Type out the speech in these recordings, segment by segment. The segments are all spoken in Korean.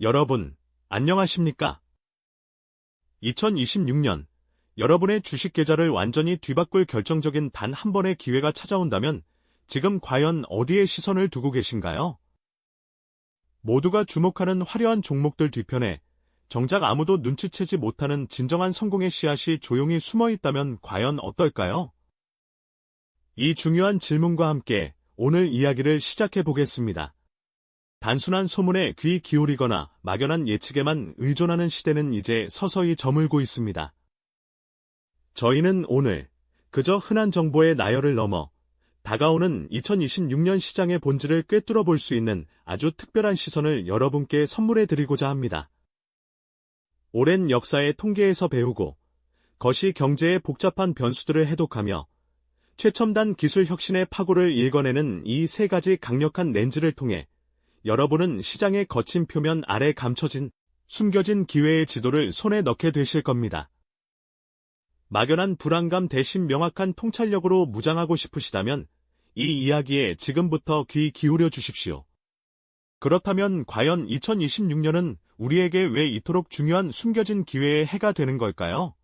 여러분, 안녕하십니까? 2026년, 여러분의 주식 계좌를 완전히 뒤바꿀 결정적인 단 한 번의 기회가 찾아온다면 지금 과연 어디에 시선을 두고 계신가요? 모두가 주목하는 화려한 종목들 뒤편에 정작 아무도 눈치채지 못하는 진정한 성공의 씨앗이 조용히 숨어 있다면 과연 어떨까요? 이 중요한 질문과 함께 오늘 이야기를 시작해 보겠습니다. 단순한 소문에 귀 기울이거나 막연한 예측에만 의존하는 시대는 이제 서서히 저물고 있습니다. 저희는 오늘 그저 흔한 정보의 나열을 넘어 다가오는 2026년 시장의 본질을 꿰뚫어 볼 수 있는 아주 특별한 시선을 여러분께 선물해 드리고자 합니다. 오랜 역사의 통계에서 배우고 거시 경제의 복잡한 변수들을 해독하며 최첨단 기술 혁신의 파고를 읽어내는 이 세 가지 강력한 렌즈를 통해 여러분은 시장의 거친 표면 아래 감춰진 숨겨진 기회의 지도를 손에 넣게 되실 겁니다. 막연한 불안감 대신 명확한 통찰력으로 무장하고 싶으시다면 이 이야기에 지금부터 귀 기울여 주십시오. 그렇다면 과연 2026년은 우리에게 왜 이토록 중요한 숨겨진 기회의 해가 되는 걸까요?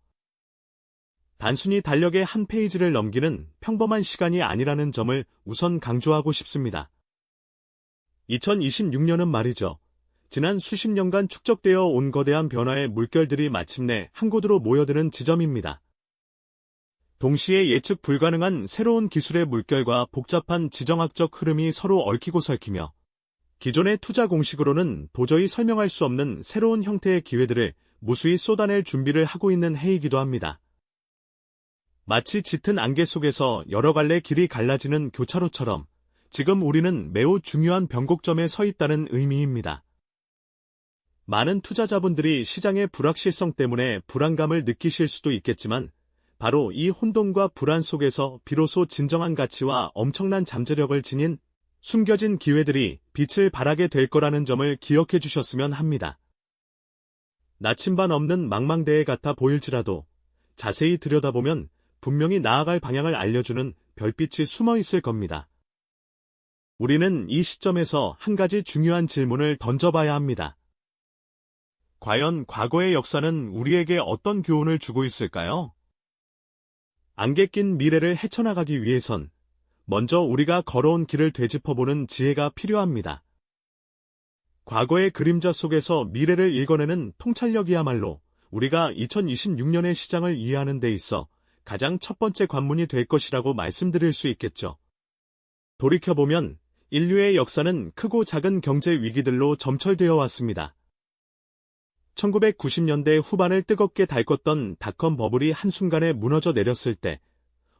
단순히 달력의 한 페이지를 넘기는 평범한 시간이 아니라는 점을 우선 강조하고 싶습니다. 2026년은 말이죠. 지난 수십 년간 축적되어 온 거대한 변화의 물결들이 마침내 한 곳으로 모여드는 지점입니다. 동시에 예측 불가능한 새로운 기술의 물결과 복잡한 지정학적 흐름이 서로 얽히고 설키며 기존의 투자 공식으로는 도저히 설명할 수 없는 새로운 형태의 기회들을 무수히 쏟아낼 준비를 하고 있는 해이기도 합니다. 마치 짙은 안개 속에서 여러 갈래 길이 갈라지는 교차로처럼 지금 우리는 매우 중요한 변곡점에 서 있다는 의미입니다. 많은 투자자분들이 시장의 불확실성 때문에 불안감을 느끼실 수도 있겠지만 바로 이 혼돈과 불안 속에서 비로소 진정한 가치와 엄청난 잠재력을 지닌 숨겨진 기회들이 빛을 발하게 될 거라는 점을 기억해 주셨으면 합니다. 나침반 없는 망망대해 같아 보일지라도 자세히 들여다보면 분명히 나아갈 방향을 알려주는 별빛이 숨어 있을 겁니다. 우리는 이 시점에서 한 가지 중요한 질문을 던져봐야 합니다. 과연 과거의 역사는 우리에게 어떤 교훈을 주고 있을까요? 안개 낀 미래를 헤쳐나가기 위해선 먼저 우리가 걸어온 길을 되짚어보는 지혜가 필요합니다. 과거의 그림자 속에서 미래를 읽어내는 통찰력이야말로 우리가 2026년의 시장을 이해하는 데 있어 가장 첫 번째 관문이 될 것이라고 말씀드릴 수 있겠죠. 돌이켜보면 인류의 역사는 크고 작은 경제 위기들로 점철되어 왔습니다. 1990년대 후반을 뜨겁게 달궜던 닷컴 버블이 한순간에 무너져 내렸을 때,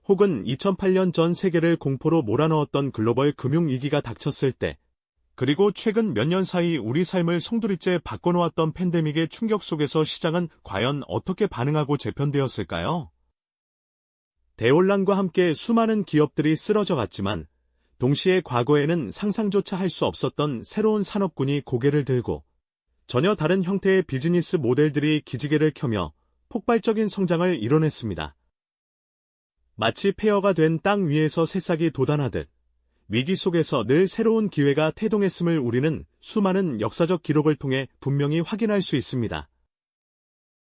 혹은 2008년 전 세계를 공포로 몰아넣었던 글로벌 금융위기가 닥쳤을 때, 그리고 최근 몇 년 사이 우리 삶을 송두리째 바꿔놓았던 팬데믹의 충격 속에서 시장은 과연 어떻게 반응하고 재편되었을까요? 대혼란과 함께 수많은 기업들이 쓰러져 갔지만 동시에 과거에는 상상조차 할 수 없었던 새로운 산업군이 고개를 들고 전혀 다른 형태의 비즈니스 모델들이 기지개를 켜며 폭발적인 성장을 이뤄냈습니다. 마치 폐허가 된 땅 위에서 새싹이 돋아나듯 위기 속에서 늘 새로운 기회가 태동했음을 우리는 수많은 역사적 기록을 통해 분명히 확인할 수 있습니다.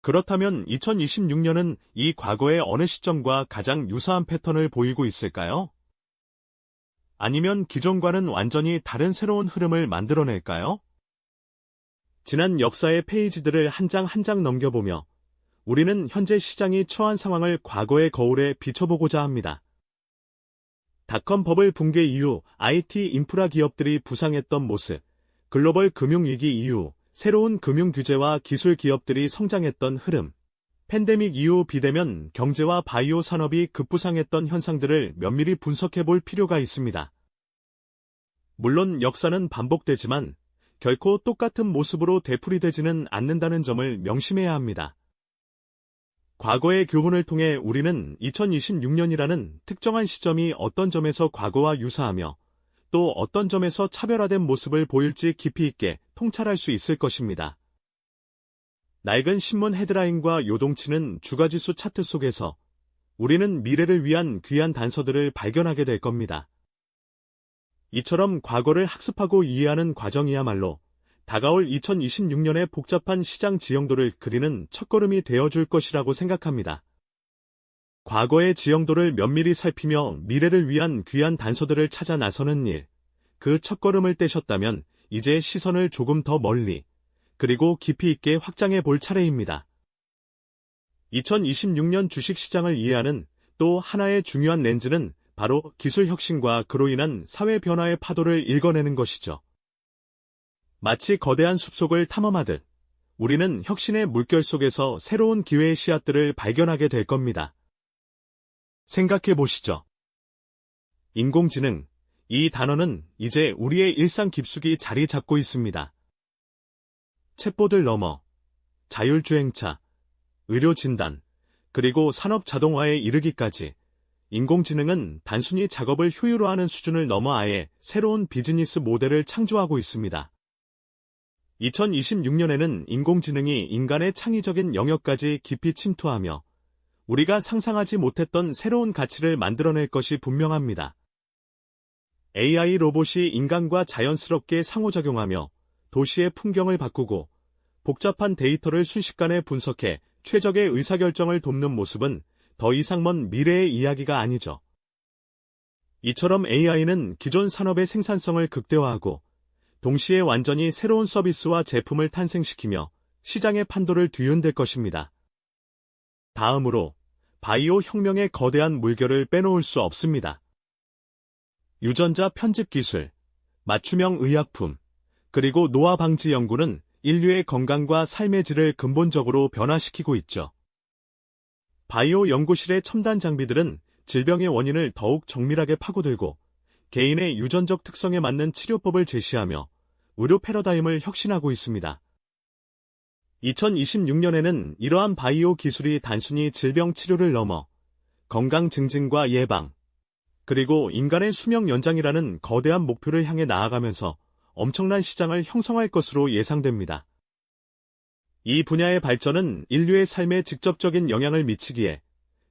그렇다면 2026년은 이 과거의 어느 시점과 가장 유사한 패턴을 보이고 있을까요? 아니면 기존과는 완전히 다른 새로운 흐름을 만들어낼까요? 지난 역사의 페이지들을 한장 한장 넘겨보며 우리는 현재 시장이 처한 상황을 과거의 거울에 비춰보고자 합니다. 닷컴 버블 붕괴 이후 IT 인프라 기업들이 부상했던 모습, 글로벌 금융위기 이후 새로운 금융 규제와 기술 기업들이 성장했던 흐름, 팬데믹 이후 비대면 경제와 바이오 산업이 급부상했던 현상들을 면밀히 분석해 볼 필요가 있습니다. 물론 역사는 반복되지만 결코 똑같은 모습으로 되풀이되지는 않는다는 점을 명심해야 합니다. 과거의 교훈을 통해 우리는 2026년이라는 특정한 시점이 어떤 점에서 과거와 유사하며 또 어떤 점에서 차별화된 모습을 보일지 깊이 있게 통찰할 수 있을 것입니다. 낡은 신문 헤드라인과 요동치는 주가지수 차트 속에서 우리는 미래를 위한 귀한 단서들을 발견하게 될 겁니다. 이처럼 과거를 학습하고 이해하는 과정이야말로 다가올 2026년의 복잡한 시장 지형도를 그리는 첫걸음이 되어줄 것이라고 생각합니다. 과거의 지형도를 면밀히 살피며 미래를 위한 귀한 단서들을 찾아 나서는 일, 그 첫걸음을 떼셨다면 이제 시선을 조금 더 멀리, 그리고 깊이 있게 확장해 볼 차례입니다. 2026년 주식시장을 이해하는 또 하나의 중요한 렌즈는 바로 기술 혁신과 그로 인한 사회 변화의 파도를 읽어내는 것이죠. 마치 거대한 숲속을 탐험하듯 우리는 혁신의 물결 속에서 새로운 기회의 씨앗들을 발견하게 될 겁니다. 생각해 보시죠. 인공지능, 이 단어는 이제 우리의 일상 깊숙이 자리 잡고 있습니다. 챗봇을 넘어 자율주행차, 의료진단, 그리고 산업 자동화에 이르기까지 인공지능은 단순히 작업을 효율화하는 수준을 넘어 아예 새로운 비즈니스 모델을 창조하고 있습니다. 2026년에는 인공지능이 인간의 창의적인 영역까지 깊이 침투하며 우리가 상상하지 못했던 새로운 가치를 만들어낼 것이 분명합니다. AI 로봇이 인간과 자연스럽게 상호작용하며 도시의 풍경을 바꾸고 복잡한 데이터를 순식간에 분석해 최적의 의사결정을 돕는 모습은 더 이상 먼 미래의 이야기가 아니죠. 이처럼 AI는 기존 산업의 생산성을 극대화하고 동시에 완전히 새로운 서비스와 제품을 탄생시키며 시장의 판도를 뒤흔들 것입니다. 다음으로 바이오 혁명의 거대한 물결을 빼놓을 수 없습니다. 유전자 편집 기술, 맞춤형 의약품, 그리고 노화 방지 연구는 인류의 건강과 삶의 질을 근본적으로 변화시키고 있죠. 바이오 연구실의 첨단 장비들은 질병의 원인을 더욱 정밀하게 파고들고 개인의 유전적 특성에 맞는 치료법을 제시하며 의료 패러다임을 혁신하고 있습니다. 2026년에는 이러한 바이오 기술이 단순히 질병 치료를 넘어 건강 증진과 예방, 그리고 인간의 수명 연장이라는 거대한 목표를 향해 나아가면서 엄청난 시장을 형성할 것으로 예상됩니다. 이 분야의 발전은 인류의 삶에 직접적인 영향을 미치기에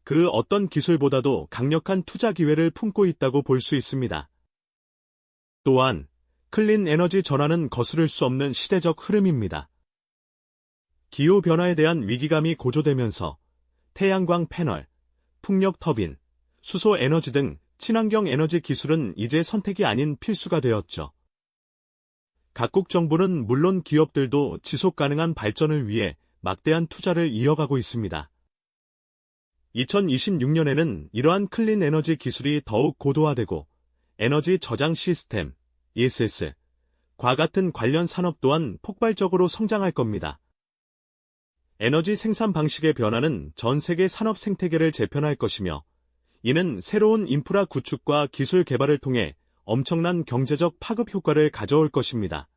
그 어떤 기술보다도 강력한 투자 기회를 품고 있다고 볼 수 있습니다. 또한 클린 에너지 전환은 거스를 수 없는 시대적 흐름입니다. 기후 변화에 대한 위기감이 고조되면서 태양광 패널, 풍력 터빈, 수소 에너지 등 친환경 에너지 기술은 이제 선택이 아닌 필수가 되었죠. 각국 정부는 물론 기업들도 지속 가능한 발전을 위해 막대한 투자를 이어가고 있습니다. 2026년에는 이러한 클린 에너지 기술이 더욱 고도화되고 에너지 저장 시스템, ESS, 과 같은 관련 산업 또한 폭발적으로 성장할 겁니다. 에너지 생산 방식의 변화는 전 세계 산업 생태계를 재편할 것이며 이는 새로운 인프라 구축과 기술 개발을 통해 엄청난 경제적 파급 효과를 가져올 것입니다.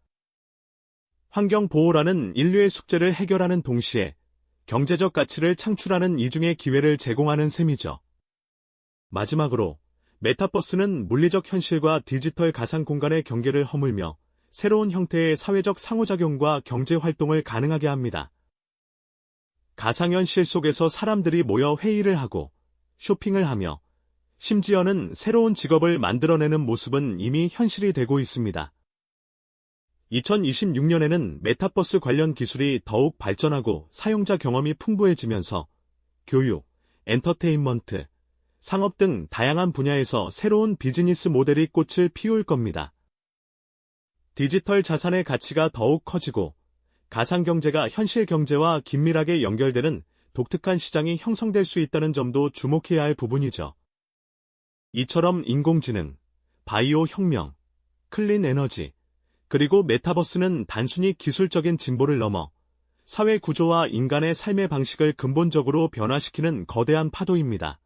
환경 보호라는 인류의 숙제를 해결하는 동시에 경제적 가치를 창출하는 이중의 기회를 제공하는 셈이죠. 마지막으로 메타버스는 물리적 현실과 디지털 가상 공간의 경계를 허물며 새로운 형태의 사회적 상호작용과 경제 활동을 가능하게 합니다. 가상현실 속에서 사람들이 모여 회의를 하고 쇼핑을 하며 심지어는 새로운 직업을 만들어내는 모습은 이미 현실이 되고 있습니다. 2026년에는 메타버스 관련 기술이 더욱 발전하고 사용자 경험이 풍부해지면서 교육, 엔터테인먼트, 상업 등 다양한 분야에서 새로운 비즈니스 모델이 꽃을 피울 겁니다. 디지털 자산의 가치가 더욱 커지고 가상경제가 현실 경제와 긴밀하게 연결되는 독특한 시장이 형성될 수 있다는 점도 주목해야 할 부분이죠. 이처럼 인공지능, 바이오 혁명, 클린 에너지, 그리고 메타버스는 단순히 기술적인 진보를 넘어 사회 구조와 인간의 삶의 방식을 근본적으로 변화시키는 거대한 파도입니다.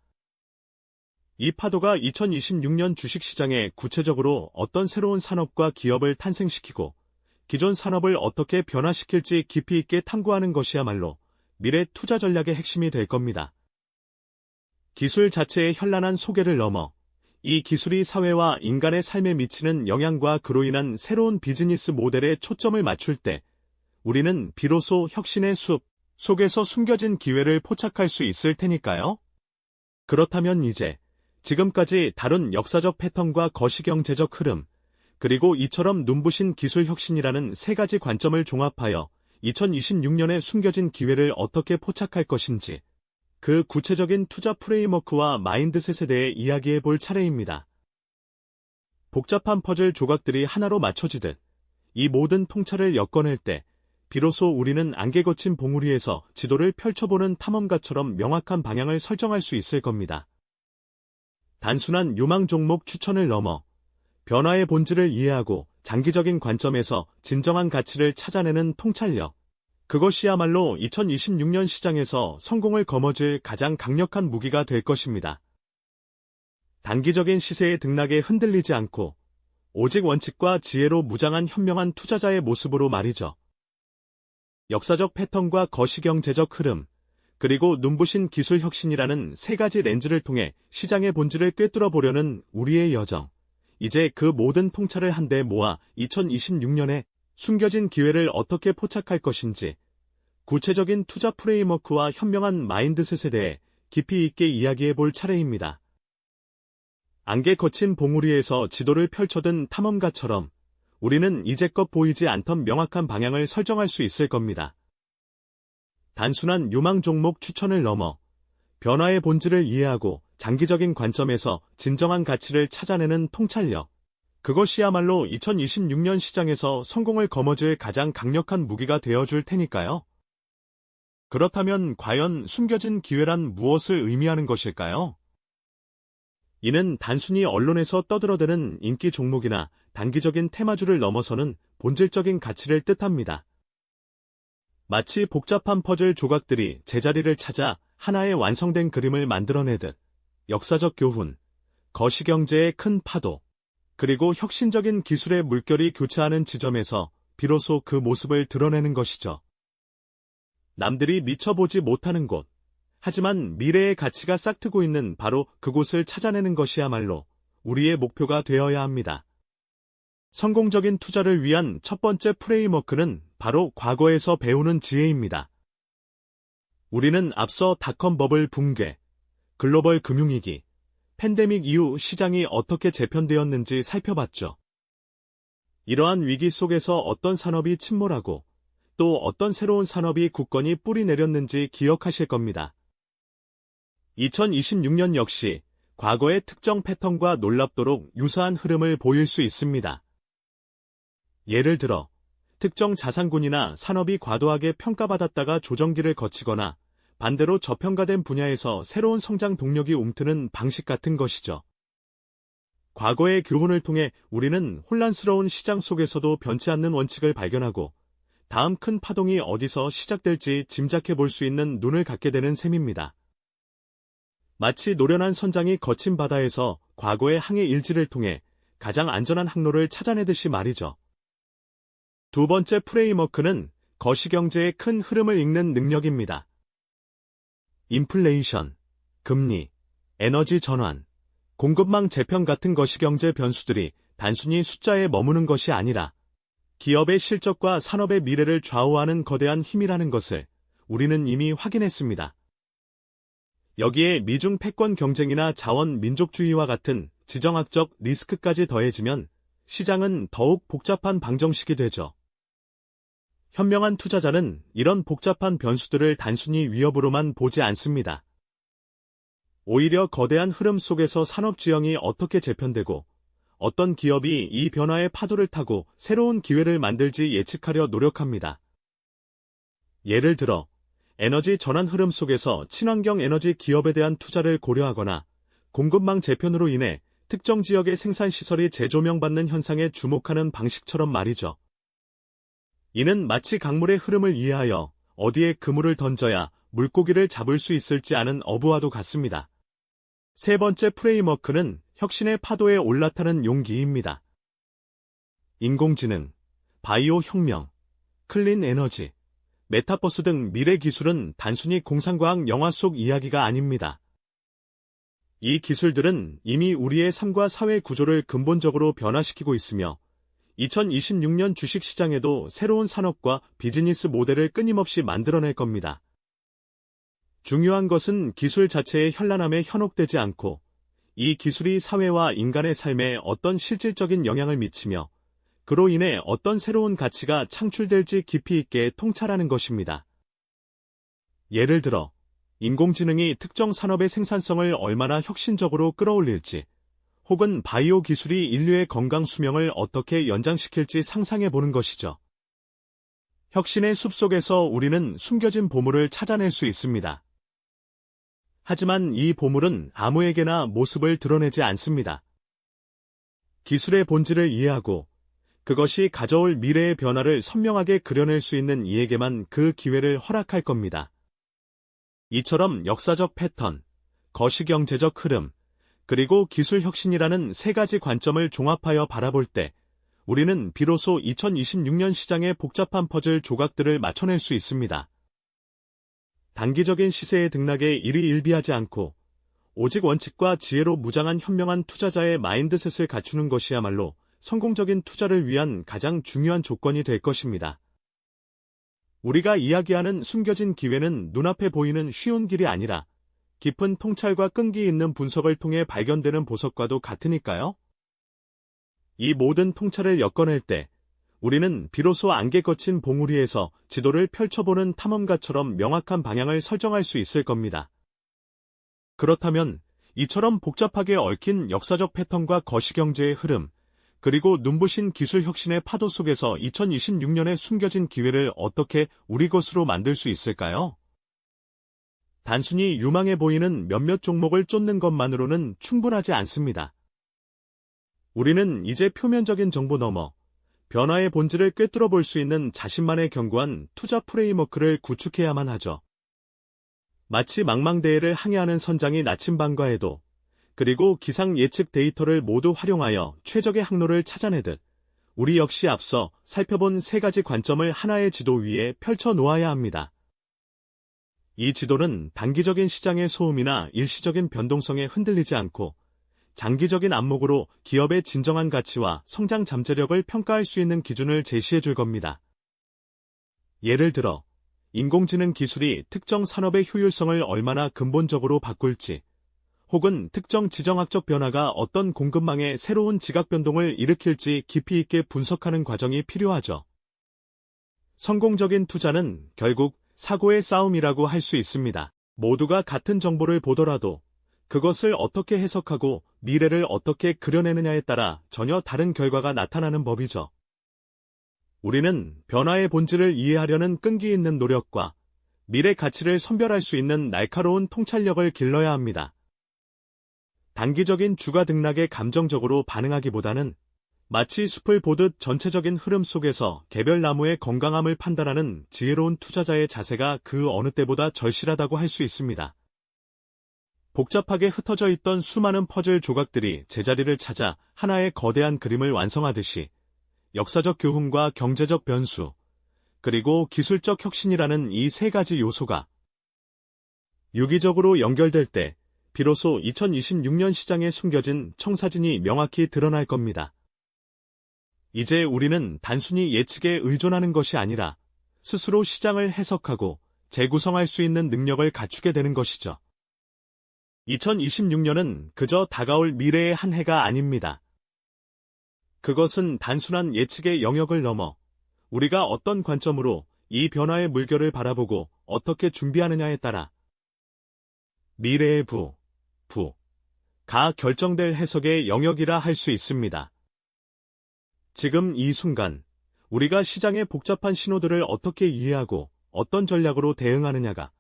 이 파도가 2026년 주식시장에 구체적으로 어떤 새로운 산업과 기업을 탄생시키고 기존 산업을 어떻게 변화시킬지 깊이 있게 탐구하는 것이야말로 미래 투자 전략의 핵심이 될 겁니다. 기술 자체의 현란한 소개를 넘어 이 기술이 사회와 인간의 삶에 미치는 영향과 그로 인한 새로운 비즈니스 모델에 초점을 맞출 때 우리는 비로소 혁신의 숲 속에서 숨겨진 기회를 포착할 수 있을 테니까요. 그렇다면 이제 지금까지 다룬 역사적 패턴과 거시경제적 흐름, 그리고 이처럼 눈부신 기술 혁신이라는 세 가지 관점을 종합하여 2026년에 숨겨진 기회를 어떻게 포착할 것인지 그 구체적인 투자 프레임워크와 마인드셋에 대해 이야기해 볼 차례입니다. 복잡한 퍼즐 조각들이 하나로 맞춰지듯 이 모든 통찰을 엮어낼 때 비로소 우리는 안개 거친 봉우리에서 지도를 펼쳐보는 탐험가처럼 명확한 방향을 설정할 수 있을 겁니다. 단순한 유망 종목 추천을 넘어 변화의 본질을 이해하고 장기적인 관점에서 진정한 가치를 찾아내는 통찰력. 그것이야말로 2026년 시장에서 성공을 거머쥘 가장 강력한 무기가 될 것입니다. 단기적인 시세의 등락에 흔들리지 않고 오직 원칙과 지혜로 무장한 현명한 투자자의 모습으로 말이죠. 역사적 패턴과 거시경제적 흐름, 그리고 눈부신 기술 혁신이라는 세 가지 렌즈를 통해 시장의 본질을 꿰뚫어 보려는 우리의 여정. 이제 그 모든 통찰을 한데 모아 2026년에 숨겨진 기회를 어떻게 포착할 것인지 구체적인 투자 프레임워크와 현명한 마인드셋에 대해 깊이 있게 이야기해 볼 차례입니다. 안개 거친 봉우리에서 지도를 펼쳐든 탐험가처럼 우리는 이제껏 보이지 않던 명확한 방향을 설정할 수 있을 겁니다. 단순한 유망 종목 추천을 넘어 변화의 본질을 이해하고 장기적인 관점에서 진정한 가치를 찾아내는 통찰력. 그것이야말로 2026년 시장에서 성공을 거머쥘 가장 강력한 무기가 되어줄 테니까요. 그렇다면 과연 숨겨진 기회란 무엇을 의미하는 것일까요? 이는 단순히 언론에서 떠들어대는 인기 종목이나 단기적인 테마주를 넘어서는 본질적인 가치를 뜻합니다. 마치 복잡한 퍼즐 조각들이 제자리를 찾아 하나의 완성된 그림을 만들어내듯 역사적 교훈, 거시경제의 큰 파도, 그리고 혁신적인 기술의 물결이 교차하는 지점에서 비로소 그 모습을 드러내는 것이죠. 남들이 미쳐 보지 못하는 곳, 하지만 미래의 가치가 싹트고 있는 바로 그곳을 찾아내는 것이야말로 우리의 목표가 되어야 합니다. 성공적인 투자를 위한 첫 번째 프레임워크는 바로 과거에서 배우는 지혜입니다. 우리는 앞서 닷컴 버블 붕괴, 글로벌 금융위기, 팬데믹 이후 시장이 어떻게 재편되었는지 살펴봤죠. 이러한 위기 속에서 어떤 산업이 침몰하고 또 어떤 새로운 산업이 굳건히 뿌리 내렸는지 기억하실 겁니다. 2026년 역시 과거의 특정 패턴과 놀랍도록 유사한 흐름을 보일 수 있습니다. 예를 들어 특정 자산군이나 산업이 과도하게 평가받았다가 조정기를 거치거나 반대로 저평가된 분야에서 새로운 성장 동력이 움트는 방식 같은 것이죠. 과거의 교훈을 통해 우리는 혼란스러운 시장 속에서도 변치 않는 원칙을 발견하고 다음 큰 파동이 어디서 시작될지 짐작해 볼 수 있는 눈을 갖게 되는 셈입니다. 마치 노련한 선장이 거친 바다에서 과거의 항해 일지를 통해 가장 안전한 항로를 찾아내듯이 말이죠. 두 번째 프레임워크는 거시경제의 큰 흐름을 읽는 능력입니다. 인플레이션, 금리, 에너지 전환, 공급망 재편 같은 거시경제 변수들이 단순히 숫자에 머무는 것이 아니라 기업의 실적과 산업의 미래를 좌우하는 거대한 힘이라는 것을 우리는 이미 확인했습니다. 여기에 미중 패권 경쟁이나 자원 민족주의와 같은 지정학적 리스크까지 더해지면 시장은 더욱 복잡한 방정식이 되죠. 현명한 투자자는 이런 복잡한 변수들을 단순히 위협으로만 보지 않습니다. 오히려 거대한 흐름 속에서 산업 지형이 어떻게 재편되고 어떤 기업이 이 변화의 파도를 타고 새로운 기회를 만들지 예측하려 노력합니다. 예를 들어 에너지 전환 흐름 속에서 친환경 에너지 기업에 대한 투자를 고려하거나 공급망 재편으로 인해 특정 지역의 생산시설이 재조명받는 현상에 주목하는 방식처럼 말이죠. 이는 마치 강물의 흐름을 이해하여 어디에 그물을 던져야 물고기를 잡을 수 있을지 아는 어부와도 같습니다. 세 번째 프레임워크는 혁신의 파도에 올라타는 용기입니다. 인공지능, 바이오 혁명, 클린 에너지, 메타버스 등 미래 기술은 단순히 공상과학 영화 속 이야기가 아닙니다. 이 기술들은 이미 우리의 삶과 사회 구조를 근본적으로 변화시키고 있으며 2026년 주식시장에도 새로운 산업과 비즈니스 모델을 끊임없이 만들어낼 겁니다. 중요한 것은 기술 자체의 현란함에 현혹되지 않고 이 기술이 사회와 인간의 삶에 어떤 실질적인 영향을 미치며 그로 인해 어떤 새로운 가치가 창출될지 깊이 있게 통찰하는 것입니다. 예를 들어, 인공지능이 특정 산업의 생산성을 얼마나 혁신적으로 끌어올릴지, 혹은 바이오 기술이 인류의 건강 수명을 어떻게 연장시킬지 상상해 보는 것이죠. 혁신의 숲속에서 우리는 숨겨진 보물을 찾아낼 수 있습니다. 하지만 이 보물은 아무에게나 모습을 드러내지 않습니다. 기술의 본질을 이해하고 그것이 가져올 미래의 변화를 선명하게 그려낼 수 있는 이에게만 그 기회를 허락할 겁니다. 이처럼 역사적 패턴, 거시경제적 흐름, 그리고 기술 혁신이라는 세 가지 관점을 종합하여 바라볼 때 우리는 비로소 2026년 시장의 복잡한 퍼즐 조각들을 맞춰낼 수 있습니다. 단기적인 시세의 등락에 일희일비하지 않고 오직 원칙과 지혜로 무장한 현명한 투자자의 마인드셋을 갖추는 것이야말로 성공적인 투자를 위한 가장 중요한 조건이 될 것입니다. 우리가 이야기하는 숨겨진 기회는 눈앞에 보이는 쉬운 길이 아니라 깊은 통찰과 끈기 있는 분석을 통해 발견되는 보석과도 같으니까요. 이 모든 통찰을 엮어낼 때 우리는 비로소 안개 거친 봉우리에서 지도를 펼쳐보는 탐험가처럼 명확한 방향을 설정할 수 있을 겁니다. 그렇다면 이처럼 복잡하게 얽힌 역사적 패턴과 거시경제의 흐름, 그리고 눈부신 기술 혁신의 파도 속에서 2026년에 숨겨진 기회를 어떻게 우리 것으로 만들 수 있을까요? 단순히 유망해 보이는 몇몇 종목을 쫓는 것만으로는 충분하지 않습니다. 우리는 이제 표면적인 정보 넘어 변화의 본질을 꿰뚫어 볼 수 있는 자신만의 견고한 투자 프레임워크를 구축해야만 하죠. 마치 망망대해를 항해하는 선장이 나침반과에도 그리고 기상 예측 데이터를 모두 활용하여 최적의 항로를 찾아내듯 우리 역시 앞서 살펴본 세 가지 관점을 하나의 지도 위에 펼쳐 놓아야 합니다. 이 지도는 단기적인 시장의 소음이나 일시적인 변동성에 흔들리지 않고 장기적인 안목으로 기업의 진정한 가치와 성장 잠재력을 평가할 수 있는 기준을 제시해 줄 겁니다. 예를 들어, 인공지능 기술이 특정 산업의 효율성을 얼마나 근본적으로 바꿀지, 혹은 특정 지정학적 변화가 어떤 공급망의 새로운 지각 변동을 일으킬지 깊이 있게 분석하는 과정이 필요하죠. 성공적인 투자는 결국 사고의 싸움이라고 할 수 있습니다. 모두가 같은 정보를 보더라도 그것을 어떻게 해석하고 미래를 어떻게 그려내느냐에 따라 전혀 다른 결과가 나타나는 법이죠. 우리는 변화의 본질을 이해하려는 끈기 있는 노력과 미래 가치를 선별할 수 있는 날카로운 통찰력을 길러야 합니다. 단기적인 주가 등락에 감정적으로 반응하기보다는 마치 숲을 보듯 전체적인 흐름 속에서 개별 나무의 건강함을 판단하는 지혜로운 투자자의 자세가 그 어느 때보다 절실하다고 할 수 있습니다. 복잡하게 흩어져 있던 수많은 퍼즐 조각들이 제자리를 찾아 하나의 거대한 그림을 완성하듯이 역사적 교훈과 경제적 변수, 그리고 기술적 혁신이라는 이 세 가지 요소가 유기적으로 연결될 때 비로소 2026년 시장에 숨겨진 청사진이 명확히 드러날 겁니다. 이제 우리는 단순히 예측에 의존하는 것이 아니라 스스로 시장을 해석하고 재구성할 수 있는 능력을 갖추게 되는 것이죠. 2026년은 그저 다가올 미래의 한 해가 아닙니다. 그것은 단순한 예측의 영역을 넘어 우리가 어떤 관점으로 이 변화의 물결을 바라보고 어떻게 준비하느냐에 따라 미래의 부, 부, 가 결정될 해석의 영역이라 할 수 있습니다. 지금 이 순간 우리가 시장의 복잡한 신호들을 어떻게 이해하고 어떤 전략으로 대응하느냐가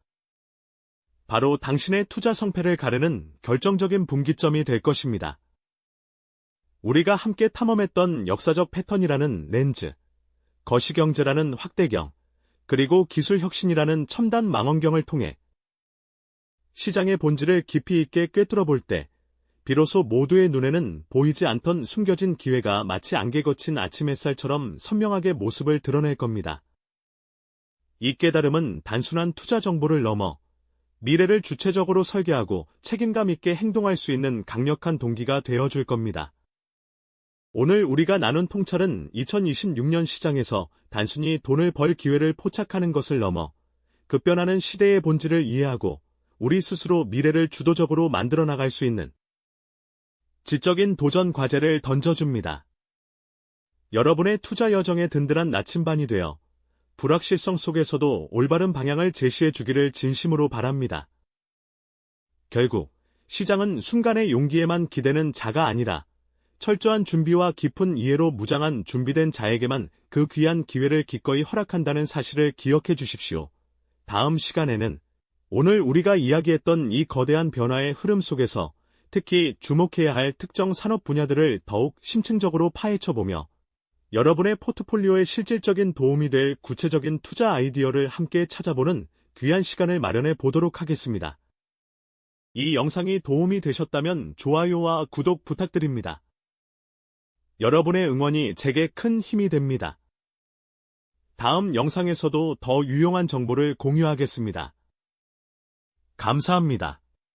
바로 당신의 투자 성패를 가르는 결정적인 분기점이 될 것입니다. 우리가 함께 탐험했던 역사적 패턴이라는 렌즈, 거시경제라는 확대경, 그리고 기술혁신이라는 첨단 망원경을 통해 시장의 본질을 깊이 있게 꿰뚫어 볼 때, 비로소 모두의 눈에는 보이지 않던 숨겨진 기회가 마치 안개 거친 아침 햇살처럼 선명하게 모습을 드러낼 겁니다. 이 깨달음은 단순한 투자 정보를 넘어 미래를 주체적으로 설계하고 책임감 있게 행동할 수 있는 강력한 동기가 되어줄 겁니다. 오늘 우리가 나눈 통찰은 2026년 시장에서 단순히 돈을 벌 기회를 포착하는 것을 넘어 급변하는 시대의 본질을 이해하고 우리 스스로 미래를 주도적으로 만들어 나갈 수 있는 지적인 도전 과제를 던져줍니다. 여러분의 투자 여정에 든든한 나침반이 되어 불확실성 속에서도 올바른 방향을 제시해 주기를 진심으로 바랍니다. 결국 시장은 순간의 용기에만 기대는 자가 아니라 철저한 준비와 깊은 이해로 무장한 준비된 자에게만 그 귀한 기회를 기꺼이 허락한다는 사실을 기억해 주십시오. 다음 시간에는 오늘 우리가 이야기했던 이 거대한 변화의 흐름 속에서 특히 주목해야 할 특정 산업 분야들을 더욱 심층적으로 파헤쳐보며 여러분의 포트폴리오에 실질적인 도움이 될 구체적인 투자 아이디어를 함께 찾아보는 귀한 시간을 마련해 보도록 하겠습니다. 이 영상이 도움이 되셨다면 좋아요와 구독 부탁드립니다. 여러분의 응원이 제게 큰 힘이 됩니다. 다음 영상에서도 더 유용한 정보를 공유하겠습니다. 감사합니다.